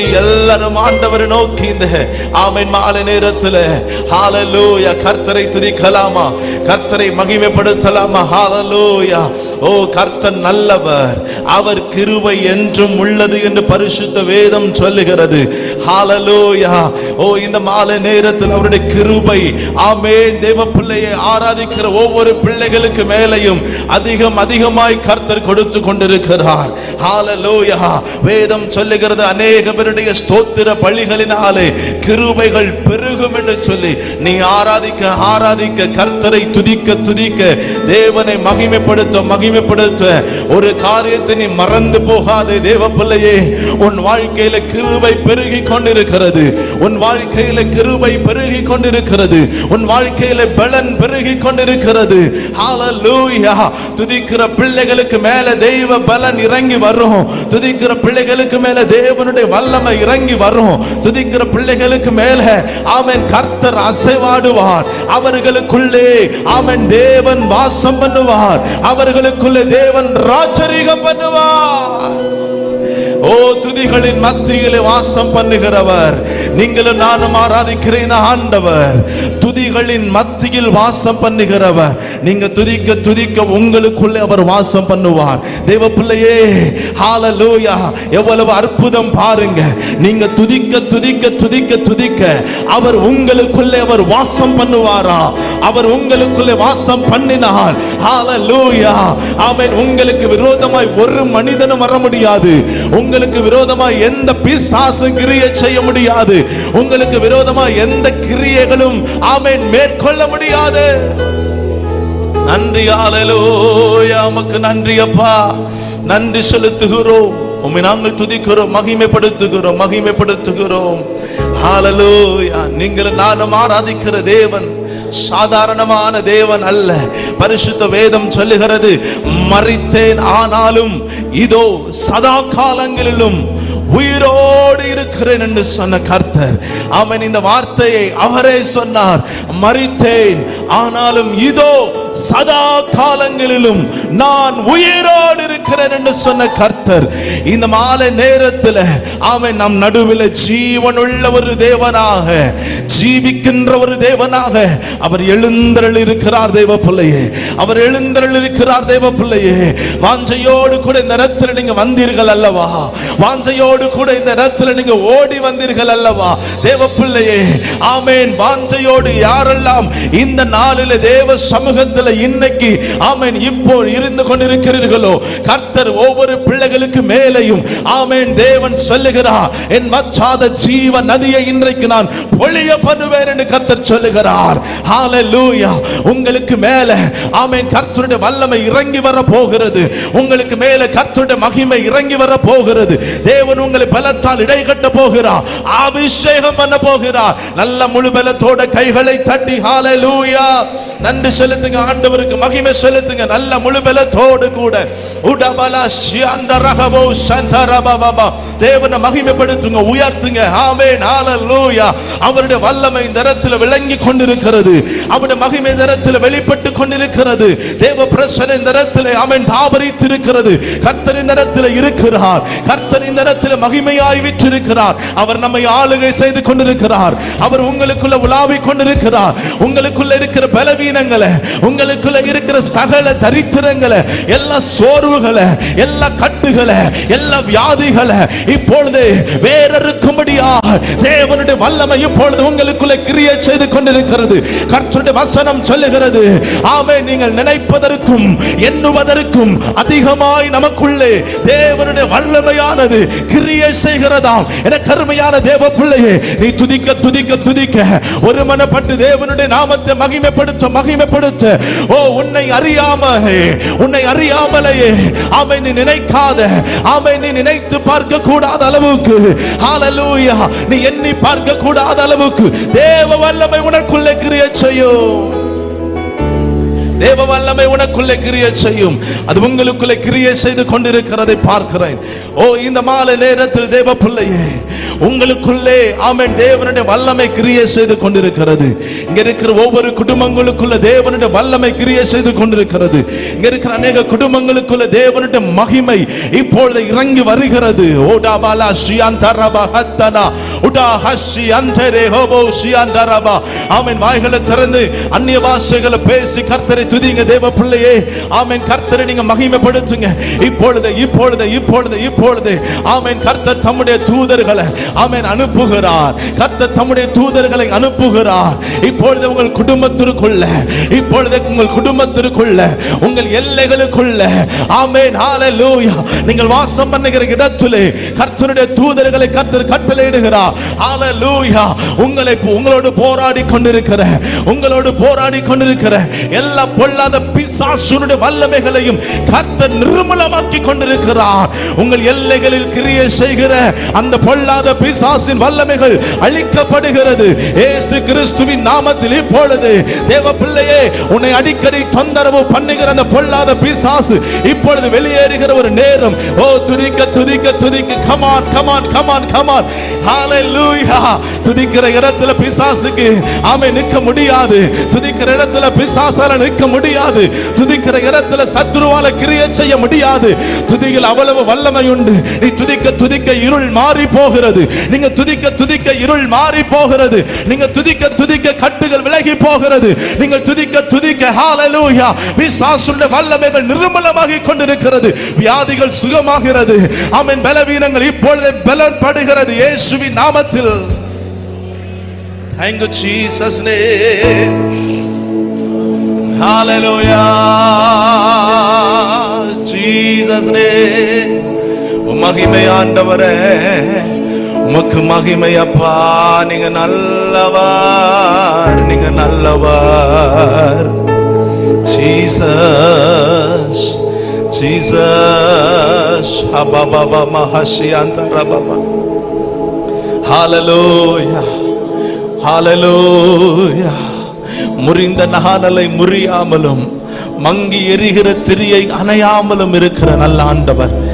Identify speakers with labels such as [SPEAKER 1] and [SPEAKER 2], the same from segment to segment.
[SPEAKER 1] தட்டி எல்லாரும் ஆண்டவரை நோக்கி இந்த ஆமென் மாலை நேரத்துல. ஹாலலூயா கர்த்தரை துதிக்கலாமா? கர்த்தரை மகிமைப்படுத்தலாமா? ஹாலலூயா ஓ கர்த்தர் நல்லவர். அவர் கிருபை என்றும் உள்ளது என்று பரிசுத்த வேதம் சொல்லுகிறது. ஹாலலோயா ஓ இந்த மாலை நேரத்தில் அவருடைய கிருபை. ஆமென். தேவ பிள்ளையை ஆராதிக்கிற ஒவ்வொரு பிள்ளைகளுக்கு மேலையும் அதிகம் அதிகமாய் கர்த்தர் கொடுத்து கொண்டிருக்கிறார். ஹாலலோயா வேதம் சொல்லுகிறது அநேக பேருடைய ஸ்தோத்திர பலிகளினாலே கிருபைகள் பெருகும் என்று சொல்லி நீ ஆராதிக்க ஆராதிக்க கர்த்தரை துதிக்க துதிக்க தேவனை மகிமைப்படுத்த மகிமை மகிமைப்படுத்த ஒரு காரியத்தை நீ மறந்து போகாதே தேவ பிள்ளையே உன் வாழ்க்கையில கிருபை பெருகி கொண்டிருக்கிறது. உன் வாழ்க்கையில கிருபை பெருகி கொண்டிருக்கிறது. உன் வாழ்க்கையில பலன் பெருகி கொண்டிருக்கிறது. ஹalleluya துதிக்கிற பிள்ளைகளுக்கு மேல தெய்வ பலன் இறங்கி வரும். துதிக்கிற பிள்ளைகளுக்கு மேல தேவனுடைய வல்லமை இறங்கி வரும். துதிக்கிற பிள்ளைகளுக்கு மேல அவன் கர்த்தர் அசைவாடுவார். அவர்களுக்குள்ளே அவன் தேவன் வாசம் பண்ணுவார். அவர்களுக்கு அவர்களுக்குள்ளே தேவன் ராச்சரிகம் பண்ணுவார் ஓ துதிகளின் மத்தியிலே வாசம் பண்ணுகிறவர். நீங்களும் நானும் ஆராதிக்கிற இந்த ஆண்டவர். துதிகளின் மத்தியில் வாசம் பண்ணுகிறவர். நீங்க துதிக்க துதிக்க உங்களுக்குள்ளே அவர் வாசம் பண்ணுவார். தெய்வ பிள்ளையே லூயா எவ்வளவு அற்புதம் பாருங்க. நீங்க துதிக்க துதிக்க துதிக்க துதிக்க அவர் உங்களுக்குள்ளே அவர் வாசம் பண்ணுவாரா? அவர் உங்களுக்குள்ளே வாசம் பண்ணினார் லூயா ஆமென். உங்களுக்கு விரோதமாய் ஒரு மனிதனும் வர முடியாது. உங்க உங்களுக்கு விரோதமா எந்த பிசாசும் கிரியை செய்ய முடியாது. உங்களுக்கு விரோதமா எந்த கிரியைகளும் ஆமேன் மேற்கொள்ள முடியாது. நன்றி ஆலலோயா உமக்கு நன்றி அப்பா. நன்றி செலுத்துகிறோம். உண்மை நாங்கள் துதிக்கிறோம் மகிமைப்படுத்துகிறோம் மகிமைப்படுத்துகிறோம். ஆலலோயா நீங்கள் நானும் ஆராதிக்கிற தேவன். சாதாரணமான தேவன் அல்ல. பரிசுத்த வேதம் சொல்லுகிறது மறித்தேன் ஆனாலும் இதோ சதா காலங்களிலும் உயிரோடு இருக்கிறேன் என்று சொன்ன கர்த்தர். அவன் இந்த வார்த்தையை அவரே சொன்னார். மறித்தேன் ஆனாலும் இதோ சதா காலங்களிலும் நான் உயிரோடு இருக்கிறேன் என்று சொன்ன கர்த்தர். இந்த மாலை நேரத்தில் அவன் நம் நடுவில் ஜீவனுள்ள ஒரு தேவனாக ஜீவிக்கின்ற ஒரு தேவனாக. அவர் எழுந்தருள் இருக்கிறார் தேவ பிள்ளையே அவர் எழுந்தருள் இருக்கிறார் தேவ பிள்ளையே வாஞ்சையோடு கூட இந்த நேரத்தில் நீங்க வந்தீர்கள் அல்லவா? வாஞ்சையோடு கூட இந்த நேரத்தில் நீங்க ஓடி வந்தீர்கள் அல்லவா? தேவ பிள்ளையே ஆமேன். வாஞ்சையோடு யாரெல்லாம் இந்த நாளில் தேவ சமூகத்தில் இன்னைக்கு ஆமேன் இப்போ இருந்து கொண்டிருக்கிறீர்களோ கர்த்தர் ஒவ்வொரு பிள்ளைகளுக்கு மேலையும் ஆமேன் தேவன் சொல்லுகிறார் என் வச்சாத ஜீவ நதியை இன்றைக்கு நான் பொழிய பண்ணுவேன் என்று கர்த்தர் சொல்லுகிறார். ஹalleluya உங்களுக்கு மேல ஆமேன் கர்த்தருடைய வல்லமை இறங்கி வர போகிறது உங்களுக்கு மேல கர்த்தருடைய மகிமை இறங்கி வர போகிறது தேவன் உங்களை பலத்தால் இடை கட்ட போகிறார். அபிஷேகம் பண்ண போகிறார். நல்ல முழு பலத்தோட கைகளை தட்டி ஹalleluya. நன்றி செலுத்துங்க ஆண்டவருக்கு மகிமை செலுத்துங்க. நல்ல முழு பலத்தோடு கூட. உடபல ஷியந்த ரகவோ சந்தரபபப தேவனை மகிமைப்படுத்துங்க உயர்த்துங்க. ஆமென் ஹalleluya. அவருடைய வல்லமை இந்த இடத்துல விளங்கி கொண்டிருக்கிறது. அவருடைய மகிமை இந்த இடத்துல வெளிப்பட்டு கொண்டிருக்கிறது. தேவ பிரசனை இந்த இடத்துல அவன் தாபரித்து இருக்கிறது கர்த்தரின் இடத்துல இருக்கிறார். கர்த்தரின் இடத்துல மகிமையாய் விற்றிருக்கிறார் அவர் நம்மை ஆளுகை செய்து கொண்டிருக்கிறார். அவர் உங்களுக்குள்ள உலாவி கொண்டிருக்கிறார். உங்களுக்குள்ள இருக்கிற பலவீனங்களை உங்களுக்குள்ள இருக்கிற சகல தரித்திரங்களை எல்லா சோர்வுகளை எல்லா கட்டுகளை எல்லா வியாதிகளை இப்பொழுது வேறறுக்கும்படியா தேவனுடைய வல்லமை இப்பொழுது உங்களுக்குள்ள கிரியை செய்து கொண்டிருக்கிறது. கர்த்தருடைய வசனம் சொல்லுகிறது ஆமே நீங்கள் நினைப்பதற்கும் எண்ணுவதற்கும் அதிகமாய் நமக்குள்ளே தேவனுடைய வல்லமையானது கிரியை செய்கிறதாம். என கருமையான தேவ பிள்ளையே நீ துதிக்க துதிக்க துதிக்க. ஒரு மனப்பட்டு தேவனுடைய நாமத்தை மகிமைப்படுத்த மகிமைப்படுத்த. ஓ உன்னை அறியாமலே உன்னை அறியாமலேயே. ஆமை நீ நினைக்காத. ஆமை நீ நினைத்து பார்க்க கூடாத அளவுக்கு. ஹalleluya நீ எண்ணி பார்க்க கூடாத அளவுக்கு. தேவ வல்லமை உனக்குள்ளே கிரியை செய்யும். தேவ வல்லமை உனக்குள்ளே கிரியை செய்யும். அது உங்களுக்குள்ளே கிரியை செய்து கொண்டிருக்கிறதை பார்க்கிறேன். ஓ இந்த மாலை நேரத்தில் தேவ பிள்ளையே உங்களுக்குள்ளே ஆமன் தேவனுடைய வல்லமை கிரியை செய்து கொண்டிருக்கிறது. இங்க இருக்கிற ஒவ்வொரு குடும்பங்களுக்குள்ள தேவனுடைய வல்லமை கிரியை செய்து கொண்டிருக்கிறது. இங்க இருக்கிற அநேக குடும்பங்களுக்குள்ள தேவனுடைய மகிமை இப்பொழுது இறங்கி வருகிறது. ஓடா பாலா தரபா ஹத்தனா உடா ஹஸ்ரீ அந்தரே ஹோபோ ஸ்ரீயான் தரபா ஆமன் வாய்களை திறந்து அந்நிய பாஷைகளை பேசி கர்த்தரை துதிங்க தேவ பிள்ளையே. ஆமென். கர்த்தரை நீங்க மகிமைப்படுத்துங்க. இப்பொழுது இப்பொழுது இப்பொழுது இப்பொழுது. ஆமென். கர்த்தர் தம்முடைய தூதர்களை ஆமென் அனுப்புகிறார். கர்த்தர் தம்முடைய தூதர்களை அனுப்புகிறார். இப்பொழுது உங்கள் குடும்பத்திற்குள்ள இப்பொழுது உங்கள் குடும்பத்திற்குள்ள உங்கள் எல்லைகளுக்குள்ள ஆமேன் ஹalleluya. நீங்கள் வாசம் பண்ணுகிற இடத்திலே கர்த்தருடைய தூதர்களை கர்த்தர் கட்டளையிடுகிறார். ஹalleluya. உங்களை உங்களோடு போராடி கொண்டிருக்கிற உங்களோடு போராடி கொண்டிருக்கிற எல்லா பொல்லாத பிசாசுனுடைய வல்லமைகளையும் கர்த்தர் நிர்மூலமாக்கி கொண்டிருக்கிறார். உங்கள் எல்லைகளில் கிரியை செய்கிற இருக்கிற அந்த பொல்லாத பிசாசின் வல்லமைகள் அழிக்கப்படுகிறது. ஏசு கிறிஸ்துவின் நாமத்தில் இப்பொழுது தேவ பிள்ளையே உன்னை அடிக்கடி தொந்தரவு பண்ணுகிற அந்த பொல்லாத பிசாசு இப்பொழுது வெளியேறுகிற ஒரு நேரம். ஓ துதிக்க துதிக்க துதிக்க. Come on come on come on come on ஹalleluya துதிக்கிற இடத்துல பிசாசுக்கு ஆமை நிற்க முடியாது. துதிக்கிற இடத்துல பிசாசால நிற்க முடியாது. துதிக்கிற இடத்துல சத்ருவால கிரியை செய்ய முடியாது. துதியில் அவ்வளவு வல்லமை உண்டு. நீ துதிக்க துதிக்க இருள் மாறி போகிறது. நீங்க துதிக்க துதிக்க இருள் மாறி போகிறது. நீங்க துதிக்க துதிக்க கட்டுகள் விலகி போகிறது. நீங்கள் துதிக்க துதிக்க ஹalleluya பிசாசுடைய வல்லமைகள் நிர்மலமாகி கொண்டிருக்கிறது. வியாதிகள் சுகமாகிறது. ஆமென். பலவீனங்கள் இப்பொழுது பலப்படுகிறது. இயேசுவின் நாமத்தில். Thank you, Jesus' name. Hallelujah. Jesus' name. மகிமை ஆண்டவரே. உமக்கு மகிமை அப்பா. நீங்க நல்லவர் நீங்க நல்லவார். ஜீசஸ் ஜீசஸ் அந்த மஹஷியாந்தரபா ஹாலலோயா ஹாலலோயா முறிந்த நகானலை முறியாமலும் மங்கி எரிகிற திரியை அணையாமலும் இருக்கிற நல்ல ஆண்டவர்.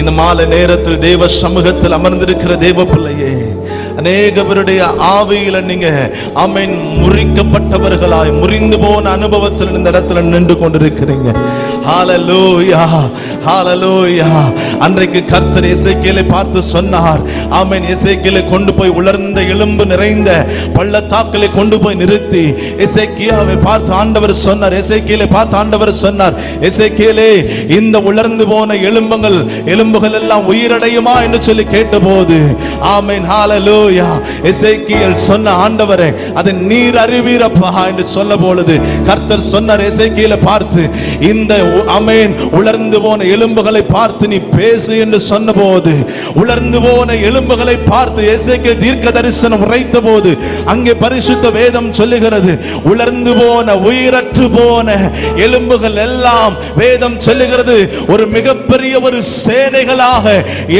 [SPEAKER 1] இந்த மாலை நேரத்தில் தேவ சமூகத்தில் அமர்ந்திருக்கிற தேவ பிள்ளையே அநேகவருடைய ஆவியில நீங்க அமைன் முறிக்கப்பட்டவர்களாய் முறிந்து போன அனுபவத்தில் இந்த இடத்துல நின்று கொண்டிருக்கிறீங்க. ஹாலலூயா ஹாலலூயா அன்றைக்கு கர்த்தர் எசேக்கியேலை பார்த்து சொன்னார். ஆமென். எசேக்கியேலை கொண்டு போய் உலர்ந்த எலும்பு நிறைந்த பள்ளத்தாக்கிலே கொண்டு போய் நிறுத்தி இசைக்கியாவை பார்த்து ஆண்டவர் சொன்னார். எசேக்கியேலை பார்த்து ஆண்டவர் சொன்னார். எசேக்கியேலே இந்த உலர்ந்து போன எலும்புகள் எலும்புகள் எல்லாம் உயிரடையுமா என்று சொல்லி கேட்டபோது ஆமென். ஹாலலூயா இசைக்கியல் சொன்ன ஆண்டவரே அதை நீர் அறிவீரப்பா என்று சொல்ல பொழுது கர்த்தர் சொன்னார் இசைக்கியலை பார்த்து இந்த அமேன் உலர்ந்து போன எலும்புகளை பார்த்து நீ பேசு என்று சொன்னபோது உலர்ந்து போன எலும்புகளை பார்த்து எசேக்கியேல் தீர்க்க தரிசனம் உரைத்த போது அங்கே பரிசுத்த வேதம் சொல்லுகிறது உலர்ந்து போன உயிரற்று போன எலும்புகள் எல்லாம் வேதம் சொல்லுகிறது ஒரு மிகப்பெரிய ஒரு சேனைகளாக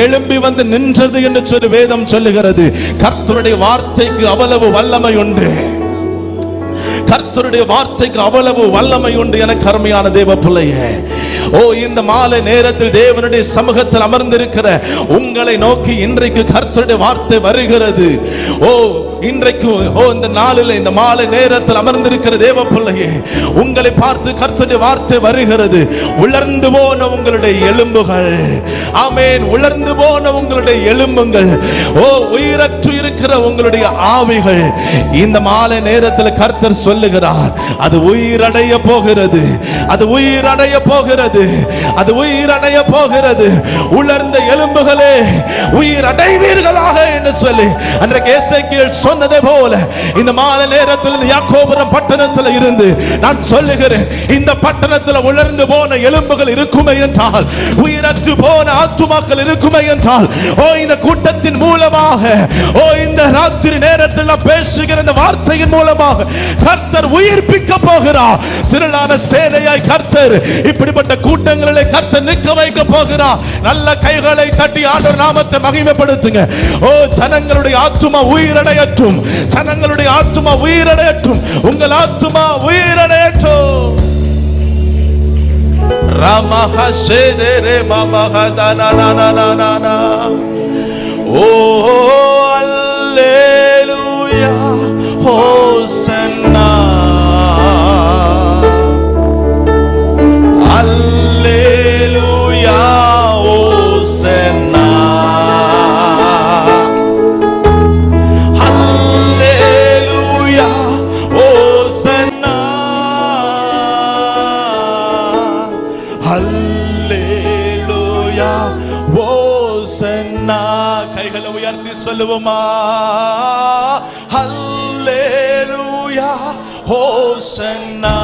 [SPEAKER 1] எழும்பி வந்து நின்றது என்று சொல்லி வேதம் சொல்லுகிறது. கர்த்தருடைய வார்த்தைக்கு அவ்வளவு வல்லமை உண்டு. கர்த்தருடைய வார்த்தைக்கு அவ்வளவு வல்லமை உண்டு என கருமையான தேவ பிள்ளையே ஓ இந்த மாலை நேரத்தில் தேவனுடைய சமூகத்தில் அமர்ந்திருக்கிற உங்களை நோக்கி இன்றைக்கு கர்த்தருடைய வார்த்தை வருகிறது. ஓ இன்றைக்கு ஓ இந்த நாளில் இந்த மாலை நேரத்தில் அமர்ந்திருக்கிற தேவ பிள்ளையே உங்களை பார்த்து கர்த்தருடைய வார்த்தை வருகிறது. உலர்ந்து போன உங்களுடைய எலும்புகள். ஆமேன். உலர்ந்து போன உங்களுடைய எலும்புகள். ஓ உயிரற்று இருக்கிற உங்களுடைய ஆவிகள். இந்த மாலை நேரத்தில் கர்த்தர் சொல்லுகிறார் அது உயிரடைய போகிறது. அது உயிரடைய போகிறது. அது உயிரடைய போகிறது. உலர்ந்த எலும்புகளே உயிர் அடைவீர்களாக என்று சொல்லி அன்றைக்கு எசேக்கியேல் சொன்னதை போல இந்த மாலை நேரத்தில் இந்த யாக்கோபுரம் பட்டணத்தில் இருந்து நான் சொல்லுகிறேன் இந்த பட்டணத்தில் உலர்ந்து போன எலும்புகள் இருக்குமே என்றால் உயிரற்று போன ஆத்துமாக்கள் இருக்குமே என்றால் ஓ இந்த கூட்டத்தின் மூலமாக ஓ இந்த ராத்திரி நேரத்தில் நான் பேசுகிற இந்த வார்த்தையின் மூலமாக கர்த்தர் உயிர்ப்பிக்க போகிறார் திரளான சேனையாய் கர்த்தர் இப்படிப்பட்ட கூட்டங்களிலே கர்த்தர் நிற்க வைக்க போகிறார் நல்ல கைகளை தட்டி ஆண்டவர் நாமத்தை மகிமைப்படுத்துங்க. ஓ ஜனங்களுடைய ஆத்துமா உயிரடையற்று உயிரடையற்றும் ஜனங்களுடைய ஆத்துமா உயிரடையற்றும் உங்கள் ஆத்துமா உயிரடையற்றும் Ramaha Sedere மமஹ Dananana. ஓ அல்லேலூயா. ஹோசன்னா. அல்லேலூயா ஓசன்னா கைகளை உயர்த்தி சொல்லுவோமா அல்லேலூயா ஓசன்னா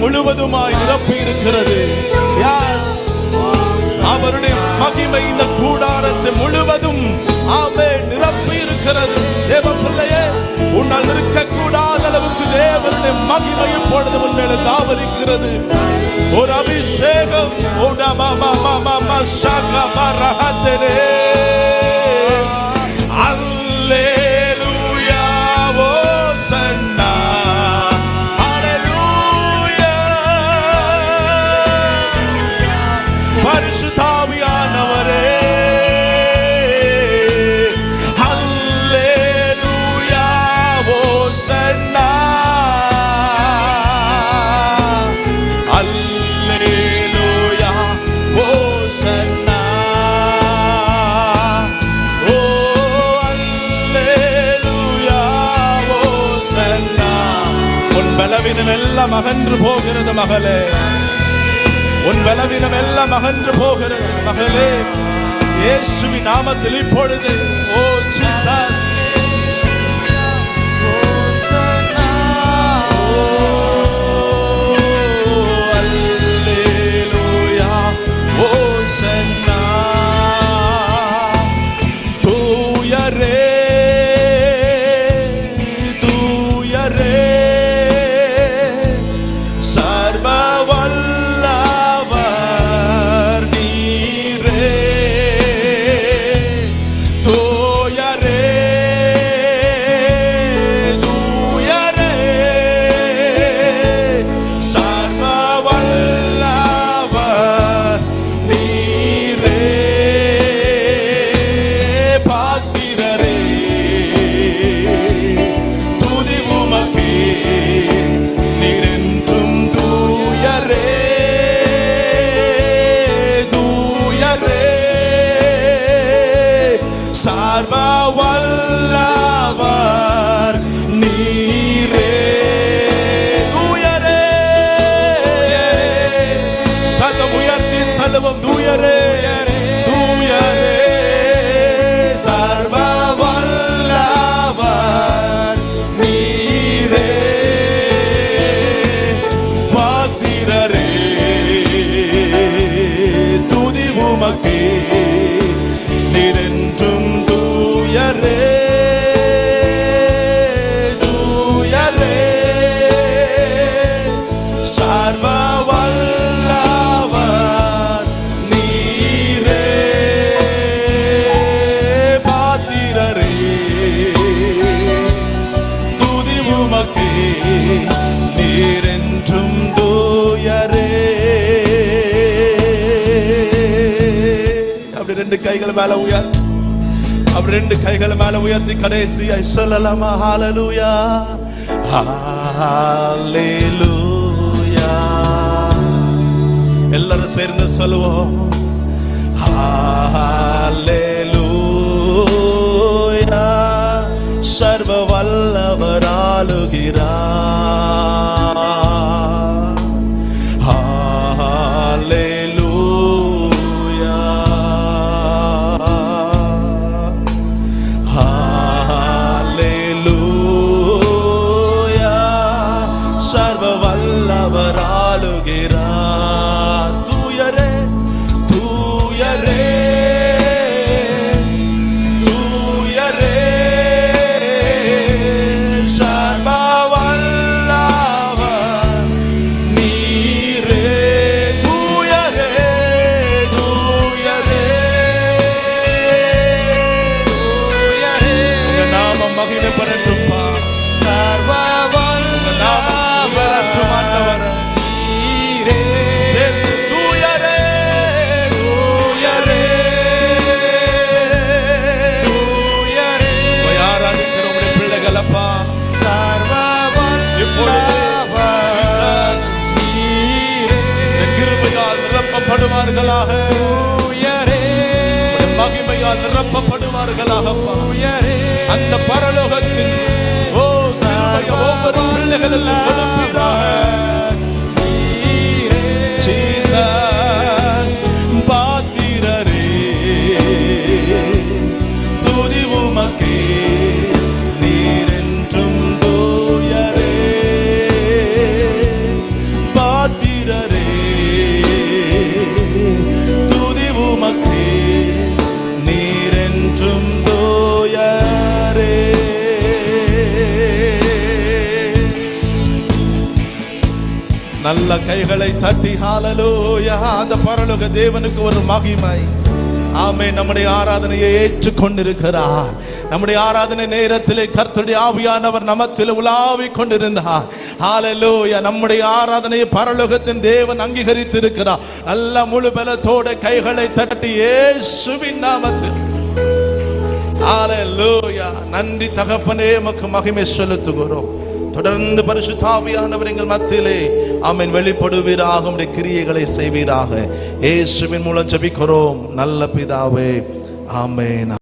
[SPEAKER 1] முழுவதுமாய் நிரப்பி இருக்கிறது அவருடைய மகிமை இந்த கூடாரத்தை முழுவதும் ஆமே நிரப்பி இருக்கிறது தேவ பிள்ளையே உன்னால் இருக்கக்கூடாத அளவுக்கு தேவனுடைய மகிமை இப்பொழுது உன்மேல தாவரிக்கிறது. ஒரு அபிஷேகம். ஓடமா மாமா மாமா சாகா ரஹத்தனே. எல்லாம் அகன்று போகிறது மகளே. உன் பலவீனம் எல்லாம் அகன்று போகிறது மகளே. இயேசுவி நாமத்தில் இப்பொழுது ஓ ஜீசஸ். ரெண்டு கைகள் மேல உயர்த்தி அவர் ரெண்டு கைகள் மேல உயர்த்தி கடைசியாய் சொல்லலாமா? ஹாலலூயா எல்லாரும் சேர்ந்து சொல்லுவோம். நிரப்புவார்களாக மகிமையால் நிரப்பப்படுவார்களாக அந்த பரலோகத்தில் ஓ ஒவ்வொரு பிள்ளைகளும் கொடுப்பீராக. நல்ல கைகளை தட்டி ஹாலலோயா அந்த பரலோக தேவனுக்கு ஒரு மகிமை. ஆமே நம்முடைய ஆராதனையை ஏற்றுக்கொண்டிருக்கிறார். நம்முடைய ஆராதனை நேரத்திலே கர்த்தருடைய ஆவியானவர் நமத்தில் உலாவிக் கொண்டிருந்தார். ஹalleluya நம்முடைய ஆராதனையை பரலோகத்தின் தேவன் அங்கீகரித்திருக்கிறார். நல்ல முழு பலத்தோட கைகளை தட்டி ஏசுவின் நாமத்தில். ஹalleluya நன்றி தகப்பனே மக்கு மகிமை செலுத்துகிறோம். தொடர்ந்து பரிசுத்தாவியானவர் எங்கள் மத்தியிலே. ஆமென். வெளிப்படுவீராக. உடைய கிரியைகளை செய்வீராக. இயேசுவின் மூலம் ஜபிக்கிறோம். நல்ல பிதாவே. ஆமென்.